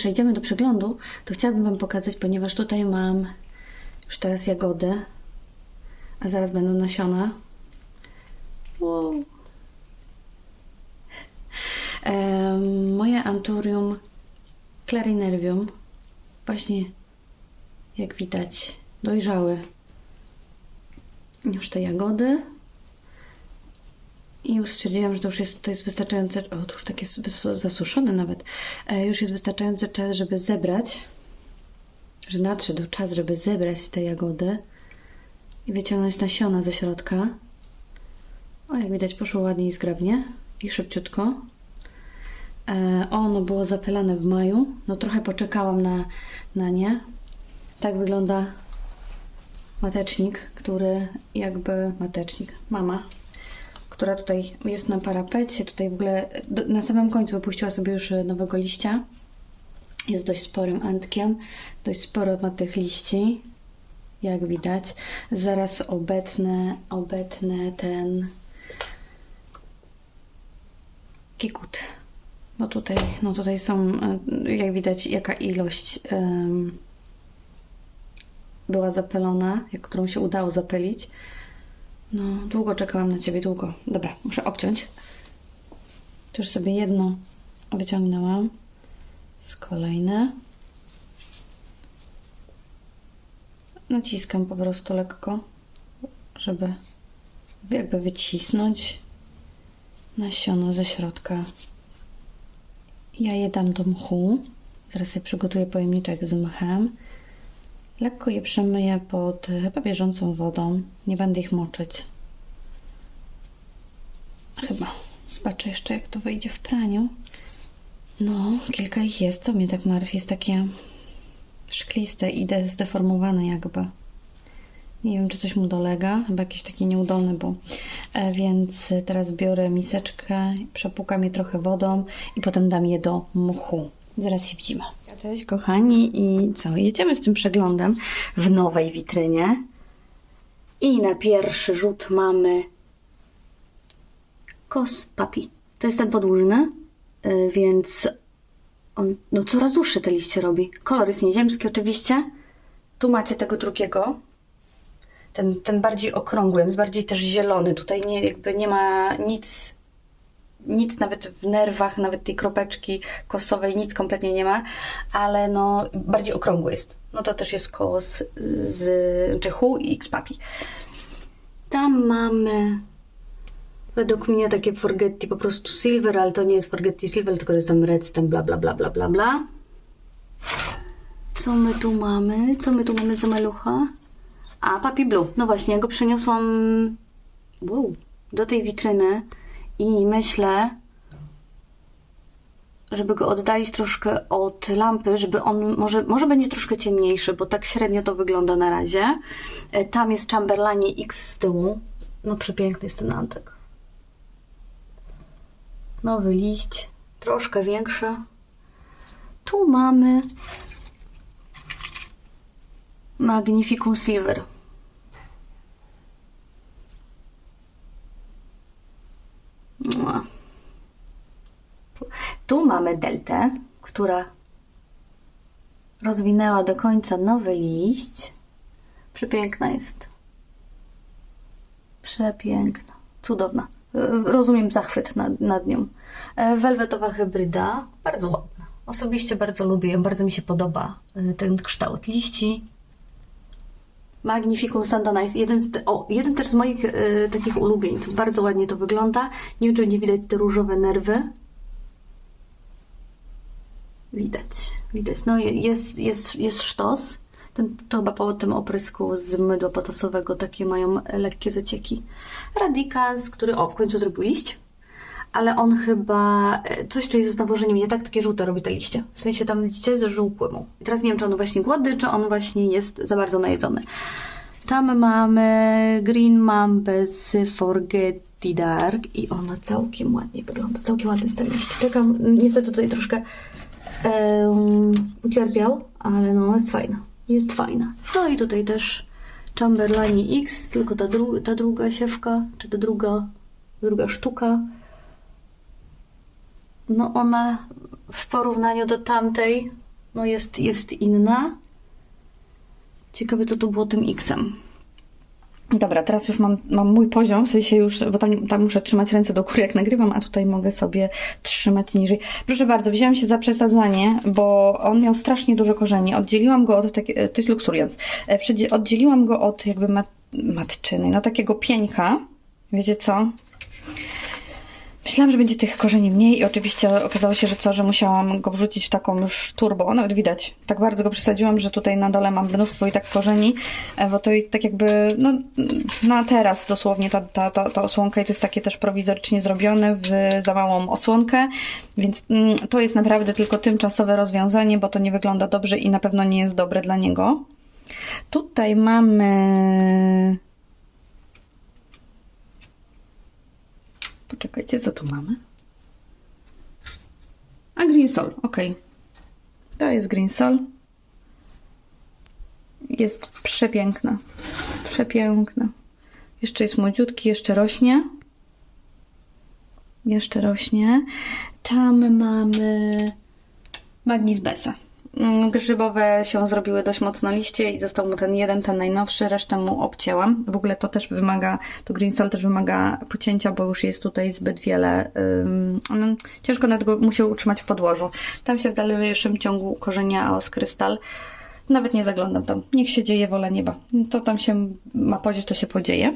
przejdziemy do przeglądu, to chciałabym Wam pokazać, ponieważ tutaj mam już teraz jagody, a zaraz będą nasiona. Wow. Em, moje Anturium Clarinervium właśnie jak widać dojrzały już te jagody i już stwierdziłam, że to już jest, to jest wystarczające, o to już tak jest wys- zasuszone nawet, e, już jest wystarczający czas, żeby zebrać, że nadszedł czas, żeby zebrać te jagody i wyciągnąć nasiona ze środka. O, jak widać poszło ładnie i zgrabnie i szybciutko. E, ono było zapylane w maju. No trochę poczekałam na, na nie. Tak wygląda matecznik, który jakby matecznik, mama, która tutaj jest na parapecie. Tutaj w ogóle do, na samym końcu wypuściła sobie już nowego liścia. Jest dość sporym antkiem. Dość sporo ma tych liści, jak widać. Zaraz obetnę, obetnę ten kikut. Bo tutaj, no tutaj są, e, jak widać, jaka ilość em, była zapylona, jak którą się udało zapylić. No, długo czekałam na ciebie, długo. Dobra, muszę obciąć. To już sobie jedno wyciągnęłam z kolejne. Naciskam po prostu lekko, żeby jakby wycisnąć nasiono ze środka. Ja je dam do mchu. Zaraz sobie przygotuję pojemniczek z mchem. Lekko je przemyję pod e, chyba bieżącą wodą. Nie będę ich moczyć. Chyba. Zobaczę jeszcze, jak to wejdzie w praniu. No, kilka ich jest. To mnie tak martwi. Jest takie szkliste i de- zdeformowane jakby. Nie wiem, czy coś mu dolega. Chyba jakieś takie nieudolne był. E, więc teraz biorę miseczkę, przepłukam je trochę wodą i potem dam je do mchu. Zaraz się widzimy. Cześć kochani i co? Jedziemy z tym przeglądem w nowej witrynie. I na pierwszy rzut mamy kos papi. To jest ten podłużny, y, więc on no, coraz dłuższe te liście robi. Kolor jest nieziemski oczywiście. Tu macie tego drugiego. Ten, ten bardziej okrągły, jest bardziej też zielony. Tutaj nie, jakby nie ma nic, nic nawet w nerwach, nawet tej kropeczki kosowej, nic kompletnie nie ma, ale no bardziej okrągły jest. No to też jest kos z Czechu i X-Papi. Tam mamy według mnie takie forgetti po prostu silver, ale to nie jest forgetti silver, tylko to jest tam red, tam bla bla bla bla bla bla. Co my tu mamy? Co my tu mamy za malucha? A, Papi Blue. No właśnie, ja go przeniosłam wow, do tej witryny i myślę, żeby go oddalić troszkę od lampy, żeby on może, może będzie troszkę ciemniejszy, bo tak średnio to wygląda na razie. E, Tam jest Chamberlainie X z tyłu. No przepiękny jest ten antek. Nowy liść, troszkę większy. Tu mamy Magnificum Silver. Tu mamy deltę, która rozwinęła do końca nowy liść. Przepiękna jest. Przepiękna. Cudowna. Rozumiem zachwyt nad, nad nią. E, Welwetowa hybryda. Bardzo ładna. Osobiście bardzo lubię ją. Bardzo mi się podoba e, ten kształt liści. Magnificum Sandonice. Jeden, z, o, jeden też z moich e, takich ulubieńców. Bardzo ładnie to wygląda. Nie wiem, czy będzie widać te różowe nerwy. Widać, widać. No je- jest, jest, jest sztos. Ten, to chyba po tym oprysku z mydła potasowego takie mają lekkie zacieki. Radicals, który o, w końcu zrobił liść. Ale on chyba, e, coś tu jest z nie tak, takie żółte robi te liście. W sensie tam widzicie, zażółkły mu. I teraz nie wiem, czy on właśnie głodny, czy on właśnie jest za bardzo najedzony. Tam mamy Green Mambę z Forgetty Dark i ona całkiem ładnie wygląda. Całkiem ładny jest ten liść. Taka, niestety tutaj troszkę um, ucierpiał, ale no jest fajna. Jest fajna. No i tutaj też Chamberlain X, tylko ta, dru ta druga siewka, czy ta druga, druga sztuka. No ona w porównaniu do tamtej no jest, jest inna. Ciekawe, co tu było tym X-em. Dobra, teraz już mam, mam mój poziom, w sensie już, bo tam, tam muszę trzymać ręce do góry, jak nagrywam, a tutaj mogę sobie trzymać niżej. Proszę bardzo, wzięłam się za przesadzanie, bo on miał strasznie dużo korzeni. Oddzieliłam go od takiego, to jest Luxurians, E, oddzieliłam go od jakby mat, matczyny, no takiego pieńka. Wiecie co? Myślałam, że będzie tych korzeni mniej i oczywiście okazało się, że co, że musiałam go wrzucić w taką już turbo, nawet widać. Tak bardzo go przesadziłam, że tutaj na dole mam mnóstwo i tak korzeni, e, bo to jest tak jakby, no na teraz dosłownie ta, ta, ta, ta osłonka i to jest takie też prowizorycznie zrobione w za małą osłonkę, więc mm, to jest naprawdę tylko tymczasowe rozwiązanie, bo to nie wygląda dobrze i na pewno nie jest dobre dla niego. Tutaj mamy Poczekajcie, co tu mamy? A Green Sol, ok. To jest Green Sol. Jest przepiękna. Przepiękna. Jeszcze jest młodziutki, jeszcze rośnie. Jeszcze rośnie. Tam mamy Magnis Besa. Mm, Grzybowe się zrobiły dość mocno liście i został mu ten jeden, ten najnowszy, resztę mu obcięłam. W ogóle to też wymaga, to Green Sol też wymaga pocięcia, bo już jest tutaj zbyt wiele. no, ciężko nawet go musiał utrzymać w podłożu. Tam się w dalszym ciągu korzenia Aos Krystal. Nawet nie zaglądam tam. Niech się dzieje wola nieba. To tam się ma podzieć, to się podzieje.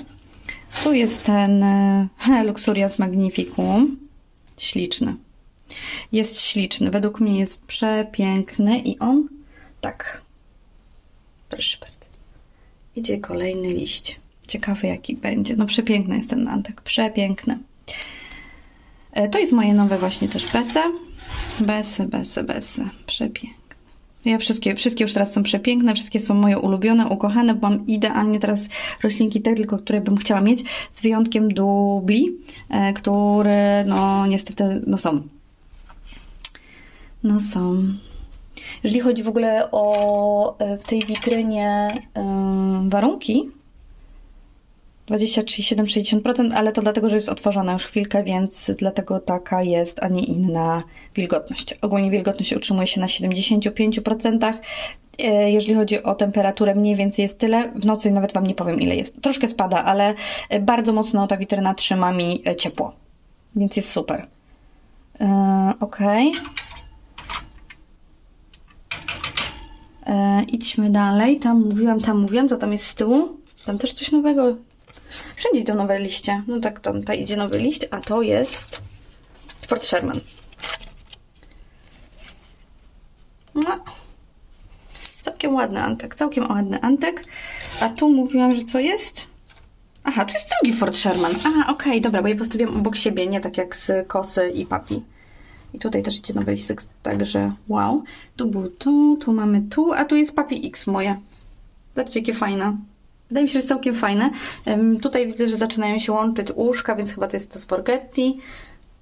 Tu jest ten e, Luxurians Magnificum. Śliczny. Jest śliczny. Według mnie jest przepiękny i on tak. Proszę bardzo. Idzie kolejny liść. Ciekawy jaki będzie. No przepiękny jest ten Antek. Przepiękny. E, To jest moje nowe właśnie też besy. Besy, besy, besy. Przepiękne. Ja wszystkie, wszystkie już teraz są przepiękne, wszystkie są moje ulubione, ukochane, bo mam idealnie teraz roślinki te tylko, które bym chciała mieć, z wyjątkiem dubli, e, które no niestety no są. No są. Jeżeli chodzi w ogóle o e, w tej witrynie e, warunki, 23,7-60%, ale to dlatego, że jest otworzona już chwilkę, więc dlatego taka jest, a nie inna wilgotność. Ogólnie wilgotność utrzymuje się na 75%. E, Jeżeli chodzi o temperaturę, mniej więcej jest tyle. W nocy nawet Wam nie powiem, ile jest. Troszkę spada, ale bardzo mocno ta witryna trzyma mi ciepło, więc jest super. E, ok. E, idźmy dalej. Tam mówiłam, tam mówiłam, co tam jest z tyłu. Tam też coś nowego. Wszędzie idą nowe liście. No tak, tam ta idzie nowy liść, a to jest Fort Sherman. No. Całkiem ładny antek, całkiem ładny antek. A tu mówiłam, że co jest? Aha, tu jest drugi Fort Sherman. Aha, okej, dobra, bo je postawiłam obok siebie, nie tak jak z Kosy i Papi. I tutaj też idzie nowy listek, także wow. Tu był tu, tu mamy tu, a tu jest Papi X moje. Zobaczcie, jakie fajne. Wydaje mi się, że jest całkiem fajne. Ym, tutaj widzę, że zaczynają się łączyć łóżka, więc chyba to jest to spaghetti.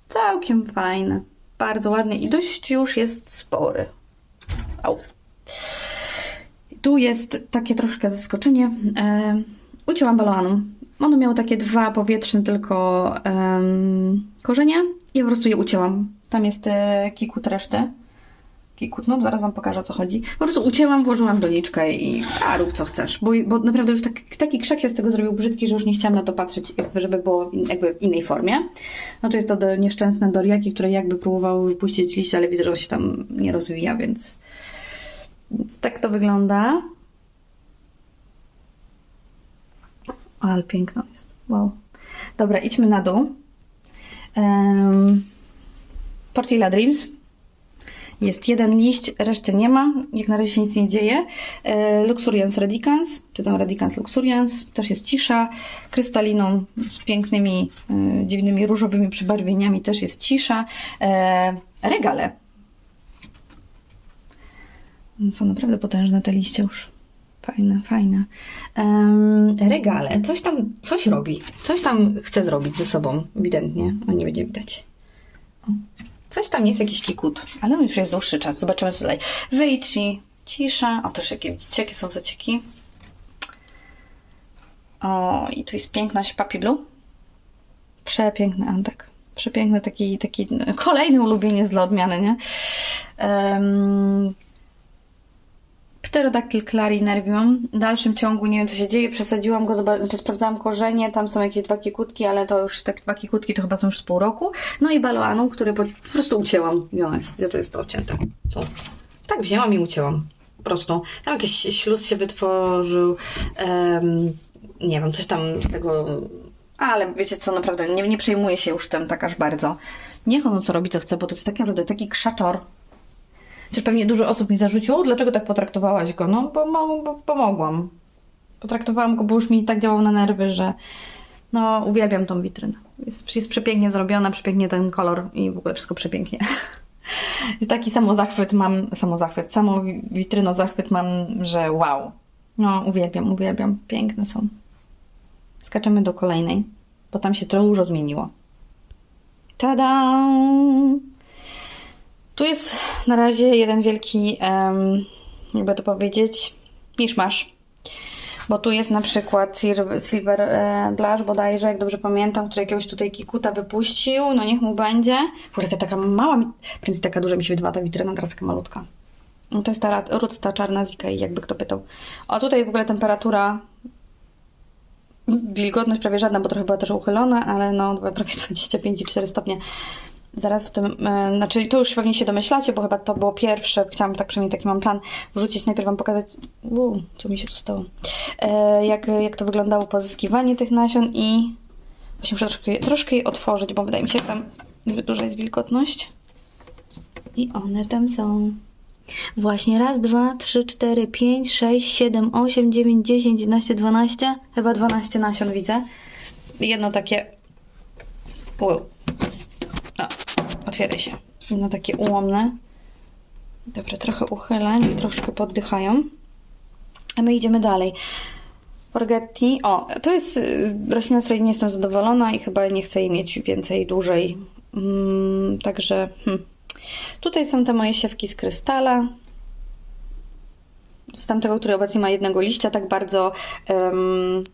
Całkiem fajne. Bardzo ładny i dość już jest spory. Au. Tu jest takie troszkę zaskoczenie. E, baloaną. Ono miało takie dwa powietrzne tylko em, korzenie i po prostu je ucięłam. Tam jest e, kikut reszty. Kikut, no zaraz Wam pokażę o co chodzi. Po prostu ucięłam, włożyłam doniczkę i a rób co chcesz. Bo, bo naprawdę już tak, taki krzak się z tego zrobił brzydki, że już nie chciałam na to patrzeć, żeby było in, jakby w innej formie. No to jest to do, nieszczęsne doriaki, które jakby próbowały wypuścić liście, ale widzę, że on się tam nie rozwija, więc, więc tak to wygląda. Ale piękno jest. Wow. Dobra, idźmy na dół. Um, Portilla Dreams. Jest jeden liść, reszty nie ma. Jak na razie się nic nie dzieje. E, Luxurians Radicans, czy tam Radicans Luxurians, też jest cisza. Krystaliną z pięknymi, e, dziwnymi różowymi przybarwieniami też jest cisza. E, regale. Są naprawdę potężne te liście już. Fajne, fajne. Em, regale. Coś tam, coś robi. Coś tam chce zrobić ze sobą, ewidentnie. A nie będzie widać. O. Coś tam jest, jakiś kikut, ale on już jest dłuższy czas. Zobaczymy co dalej. Weichi, cisza. O, też jakie, widzicie, jakie są zacieki. O, i tu jest piękność Papi Blue. Przepiękny Antek. Przepiękny taki, taki kolejny ulubieniec dla odmiany, nie? Um, Pterodactyl clarinervium. W dalszym ciągu nie wiem co się dzieje, przesadziłam go, znaczy sprawdzałam korzenie, tam są jakieś dwa kikutki, ale to już te dwa kikutki to chyba są już z pół roku. No i baloaną, który po, po prostu ucięłam. Gdzie to jest to obcięte? Tu. Tak wzięłam i ucięłam. Po prostu. Tam jakiś śluz się wytworzył. em, nie wiem, coś tam z tego... Ale wiecie co, naprawdę nie, nie przejmuję się już tym tak aż bardzo. Niech ono co robi, co chce, bo to jest tak naprawdę taki krzaczor. Też pewnie dużo osób mi zarzuciło, dlaczego tak potraktowałaś go? No, bo, bo pomogłam. Potraktowałam go, bo już mi tak działał na nerwy, że no, uwielbiam tą witrynę. Jest, jest przepięknie zrobiona, przepięknie ten kolor i w ogóle wszystko przepięknie. Jest taki samozachwyt mam, samozachwyt, samo wi- witryno zachwyt mam, że wow. No, uwielbiam, uwielbiam. Piękne są. Skaczemy do kolejnej, bo tam się trochę dużo zmieniło. Tada! Tu jest na razie jeden wielki, em, jakby to powiedzieć, niż masz. Bo tu jest na przykład Silver, e, Blush bodajże, jak dobrze pamiętam, który jakiegoś tutaj kikuta wypuścił. No niech mu będzie. W ogóle taka mała, prędzej taka duża mi się wydawała ta witryna, teraz taka malutka. No to jest ta rat- Ruc, ta czarna z Ikei, jakby kto pytał. O, tutaj w ogóle temperatura wilgotność prawie żadna, bo trochę była też uchylona, ale no prawie 25,4 stopnie. Zaraz o tym, e, znaczy to już pewnie się domyślacie, bo chyba to było pierwsze, chciałam tak przynajmniej taki mam plan wrzucić, najpierw Wam pokazać, uu, co mi się tu stało, e, jak, jak to wyglądało pozyskiwanie tych nasion i właśnie muszę troszkę, troszkę je otworzyć, bo wydaje mi się, że tam zbyt duża jest wilgotność. I one tam są. Właśnie raz, dwa, trzy, cztery, pięć, sześć, siedem, osiem, dziewięć, dziesięć, jedenaście, dwanaście. Chyba dwanaście nasion widzę. Jedno takie. Wow. Otwieraj się. Jedno takie ułomne. Dobra, trochę uchyleń i troszkę poddychają. A my idziemy dalej. Forgetti. O, to jest y, roślina, z której nie jestem zadowolona i chyba nie chcę jej mieć więcej, dłużej. Mm, także hmm. tutaj są te moje siewki z krystala. Z tamtego, który obecnie ma jednego liścia, tak bardzo em,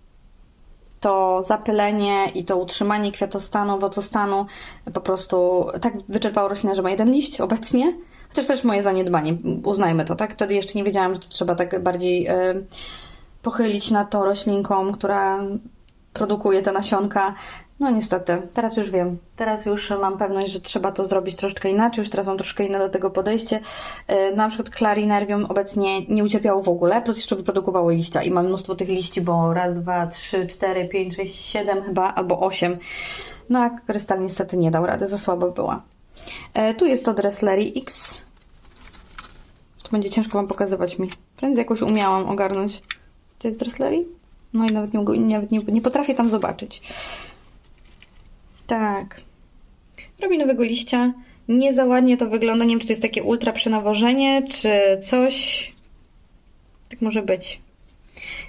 to zapylenie i to utrzymanie kwiatostanu, owocostanu po prostu tak wyczerpało roślinę, że ma jeden liść obecnie. Chociaż też moje zaniedbanie, uznajmy to, tak? Wtedy jeszcze nie wiedziałam, że to trzeba tak bardziej e, pochylić nad tą roślinką, która produkuje te nasionka. No niestety, teraz już wiem. Teraz już mam pewność, że trzeba to zrobić troszeczkę inaczej. Już teraz mam troszkę inne do tego podejście. E, Na przykład clarinervium obecnie nie ucierpiało w ogóle, plus jeszcze wyprodukowało liścia i mam mnóstwo tych liści, bo raz, dwa, trzy, cztery, pięć, sześć, siedem chyba, albo osiem. No a krystal niestety nie dał rady, za słaba była. E, Tu jest to Dresslery X. To będzie ciężko Wam pokazywać mi. Prędzej jakoś umiałam ogarnąć. To jest Dresslery? No i nawet nie, mogę- nawet nie, nie potrafię tam zobaczyć. Tak. Robi nowego liścia. Nie za ładnie to wygląda. Nie wiem, czy to jest takie ultra przenawożenie, czy coś. Tak może być.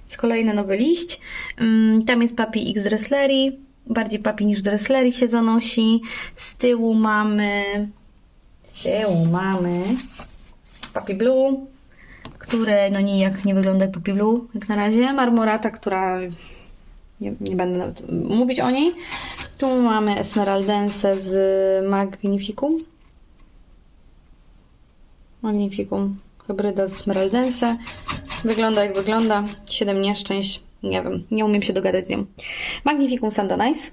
Jest kolejny nowy liść. Mm, Tam jest papi X Dresslery. Bardziej papi niż Dresslery się zanosi. Z tyłu mamy... Z tyłu mamy... Papi Blue, które no nijak nie wygląda Papi Blue, jak na razie. Marmorata, która... Nie, nie będę nawet mówić o niej. Tu mamy Esmeraldensę z Magnificum. Magnificum. Hybryda z Esmeraldensę. Wygląda jak wygląda. Siedem nieszczęść. Nie wiem, nie umiem się dogadać z nią. Magnificum Sandanice.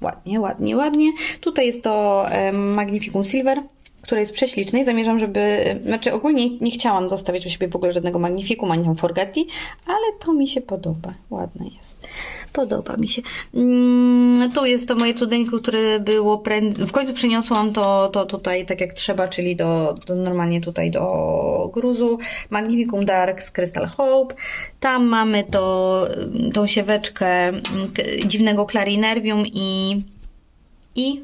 Ładnie, ładnie, ładnie. Tutaj jest to Magnificum Silver, które jest prześliczne i zamierzam, żeby... Znaczy ogólnie nie chciałam zostawiać u siebie w ogóle żadnego Magnificum, ani tam Forgetti, ale to mi się podoba. Ładne jest. Podoba mi się. Mm, tu jest to moje cudeńko, które było prędzej... W końcu przeniosłam to, to tutaj tak jak trzeba, czyli do, do normalnie tutaj do gruzu. Magnificum Dark z Crystal Hope. Tam mamy to, tą sieweczkę mm, dziwnego clarinervium i i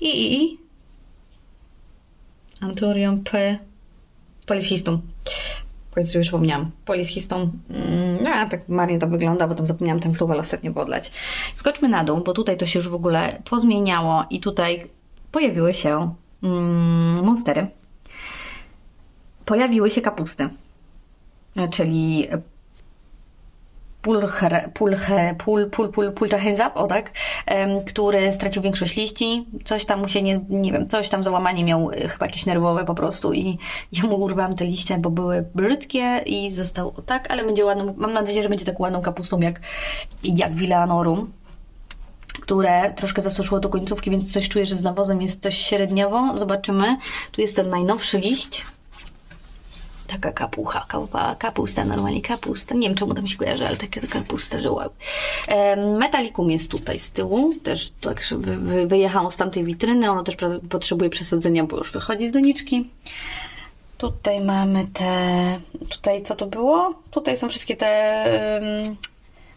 i i, i. Anturium P. Polishistum. W końcu już wspomniałam. Polishistum. Mm, no, a tak marnie to wygląda, bo tam zapomniałam ten fluwel ostatnio podlać. Skoczmy na dół, bo tutaj to się już w ogóle pozmieniało i tutaj pojawiły się mm, monstery. Pojawiły się kapusty. Czyli pulcher, pulcher, pul, pul, pul, up, o tak, który stracił większość liści, coś tam mu się nie, nie wiem, coś tam załamanie miał, y, chyba jakieś nerwowe po prostu i ja mu urwałam te liście, bo były brzydkie i został tak, ale będzie ładną, mam nadzieję, że będzie taką ładną kapustą jak, jak Villanorum które troszkę zasuszyło do końcówki, więc coś czuję, że z nawozem jest coś średniowo. Zobaczymy. Tu jest ten najnowszy liść. Taka kapucha, kapucha, kapusta, normalnie kapusta. Nie wiem, czemu tam się kojarzy, ale takie kapusta, że wow. Metalikum jest tutaj z tyłu, też tak że wy- wy- wyjechało z tamtej witryny. Ono też potrzebuje przesadzenia, bo już wychodzi z doniczki. Tutaj mamy te. Tutaj co to było? Tutaj są wszystkie te em,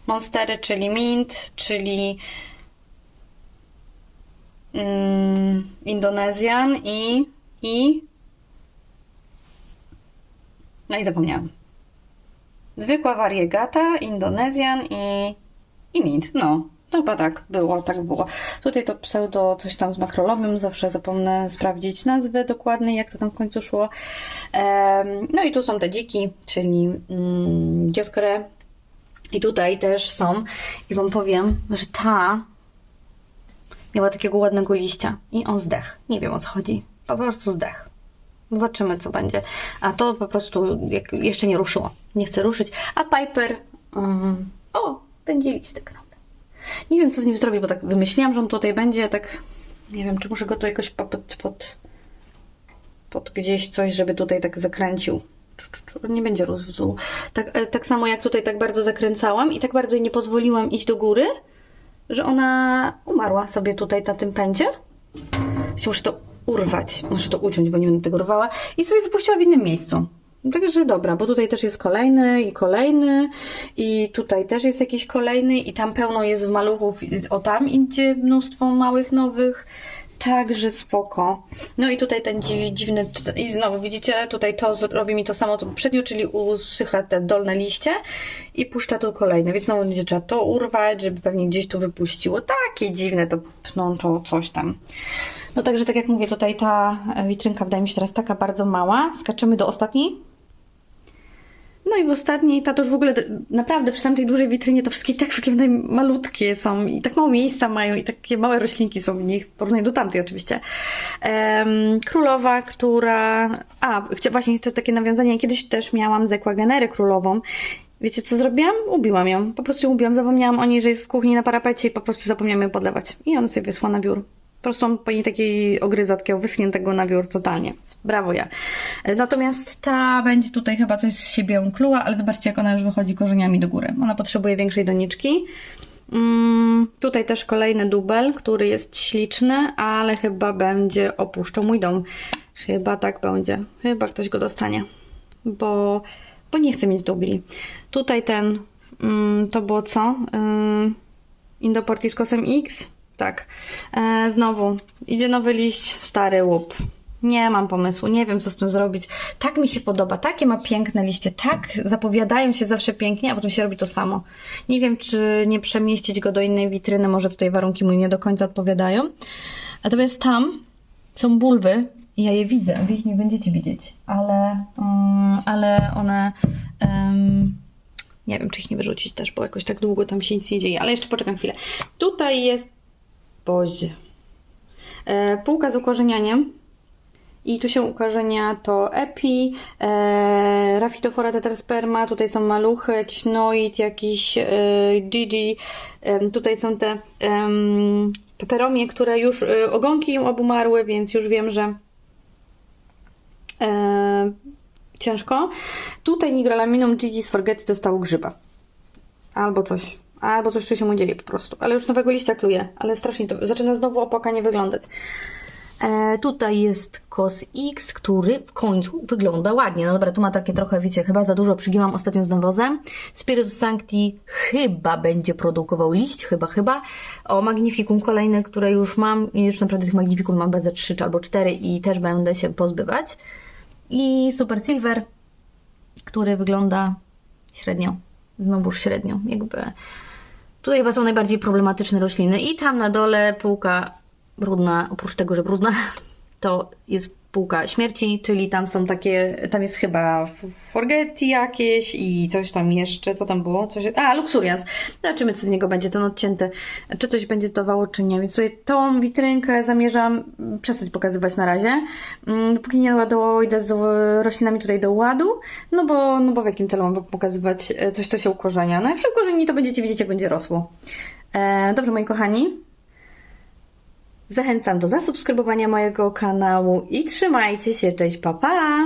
monstery, czyli mint, czyli mm, Indonezjan i. i. No i zapomniałam. Zwykła wariegata, Indonezjan i. i mint. No. To chyba tak było, tak było. Tutaj to pseudo coś tam z makrolowym, zawsze zapomnę sprawdzić nazwę dokładnej, jak to tam w końcu szło. No i tu są te dziki, czyli mm, Dioskore. I tutaj też są. I wam powiem, że ta miała takiego ładnego liścia i on zdech. Nie wiem o co chodzi. Po prostu zdech. Zobaczymy, co będzie. A to po prostu jak, jeszcze nie ruszyło. Nie chcę ruszyć. A Piper. Um, o, będzie listek. Nie wiem, co z nim zrobić, bo tak wymyśliłam, że on tutaj będzie. Tak. Nie wiem, czy muszę go tu jakoś pod. pod, pod gdzieś coś, żeby tutaj tak zakręcił. Nie będzie rósł. Tak, e, tak samo jak tutaj tak bardzo zakręcałam i tak bardzo jej nie pozwoliłam iść do góry, że ona umarła sobie tutaj na tym pędzie. Muszę to urwać, muszę to uciąć, bo nie będę tego rwała. I sobie wypuściła w innym miejscu. Także dobra, bo tutaj też jest kolejny i kolejny i tutaj też jest jakiś kolejny i tam pełno jest w maluchów, o tam idzie mnóstwo małych, nowych. Także spoko. No i tutaj ten dziw, dziwny, i znowu widzicie, tutaj to robi mi to samo co poprzednio, czyli usycha te dolne liście i puszcza tu kolejne, więc znowu będzie trzeba to urwać, żeby pewnie gdzieś tu wypuściło. Takie dziwne to pnączo coś tam. No także tak jak mówię, tutaj ta e, witrynka wydaje mi się teraz taka bardzo mała. Skaczymy do ostatniej. No i w ostatniej, ta to już w ogóle naprawdę przy tamtej dużej witrynie to wszystkie tak wyglądają malutkie są i tak mało miejsca mają i takie małe roślinki są w nich, w porównaniu do tamtej oczywiście. Em, królowa, która... A, właśnie jeszcze takie nawiązanie, kiedyś też miałam z Equagenery królową. Wiecie co zrobiłam? Ubiłam ją. Po prostu ubiłam, zapomniałam o niej, że jest w kuchni na parapecie i po prostu zapomniałam ją podlewać. I ona sobie wysłała na wiór. Po prostu mam po niej taki ogryza, takiego wyschniętego na wiór totalnie. Brawo ja. E, Natomiast ta będzie tutaj chyba coś z siebie kluła, ale zobaczcie jak ona już wychodzi korzeniami do góry. Ona potrzebuje większej doniczki. Mm, tutaj też kolejny dubel, który jest śliczny, ale chyba będzie opuszczał mój dom. Chyba tak będzie. Chyba ktoś go dostanie. Bo, bo nie chcę mieć dubli. Tutaj ten, mm, to było co? Ym, Indoporti kosem X? Tak. E, znowu, idzie nowy liść, stary łup. Nie mam pomysłu, nie wiem co z tym zrobić. Tak mi się podoba, takie ma piękne liście, tak zapowiadają się zawsze pięknie, a potem się robi to samo. Nie wiem, czy nie przemieścić go do innej witryny, może tutaj warunki mu nie do końca odpowiadają. Natomiast tam są bulwy ja je widzę, wy ich nie będziecie widzieć, ale, mm, ale one... em, nie wiem, czy ich nie wyrzucić też, bo jakoś tak długo tam się nic nie dzieje, ale jeszcze poczekam chwilę. Tutaj jest Bozie. E, półka z ukorzenianiem. I tu się ukorzenia to Epi, e, Raphitophora tetrasperma, tutaj są maluchy, jakiś Noid, jakiś e, Gigi, em, tutaj są te em, peperomie, które już e, ogonki im obumarły, więc już wiem, że e, ciężko. Tutaj Nigrolaminum Gigi z Forgety dostało grzyba. Albo coś. Albo coś, co się mu dzieje po prostu. Ale już nowego liścia kluje. Ale strasznie to zaczyna znowu opłakanie wyglądać. E, tutaj jest Kos X, który w końcu wygląda ładnie. No dobra, tu ma takie trochę, wiecie, chyba za dużo przygięłam ostatnio z nawozem. Spiritus Sancti chyba będzie produkował liść, chyba, chyba. O, Magnificum kolejne, które już mam. Już naprawdę tych Magnificum mam bez 3 czy albo 4 i też będę się pozbywać. I Super Silver, który wygląda średnio. Znowuż średnio, jakby. Tutaj chyba są najbardziej problematyczne rośliny. I tam na dole półka brudna, oprócz tego, że brudna, to jest półka śmierci, czyli tam są takie, tam jest chyba forgety jakieś i coś tam jeszcze, co tam było? Coś, a, luxurians. Zobaczymy, co z niego będzie, ten odcięty, czy coś będzie dawało, czy nie. Więc sobie tą witrynkę zamierzam przestać pokazywać na razie, mm, póki nie dojdę z roślinami tutaj do ładu, no bo, no bo w jakim celu mam pokazywać e, coś, co się ukorzenia. No jak się ukorzeni, to będziecie widzieć, jak będzie rosło. E, dobrze, moi kochani, Zachęcam do zasubskrybowania mojego kanału i trzymajcie się. Cześć, pa pa!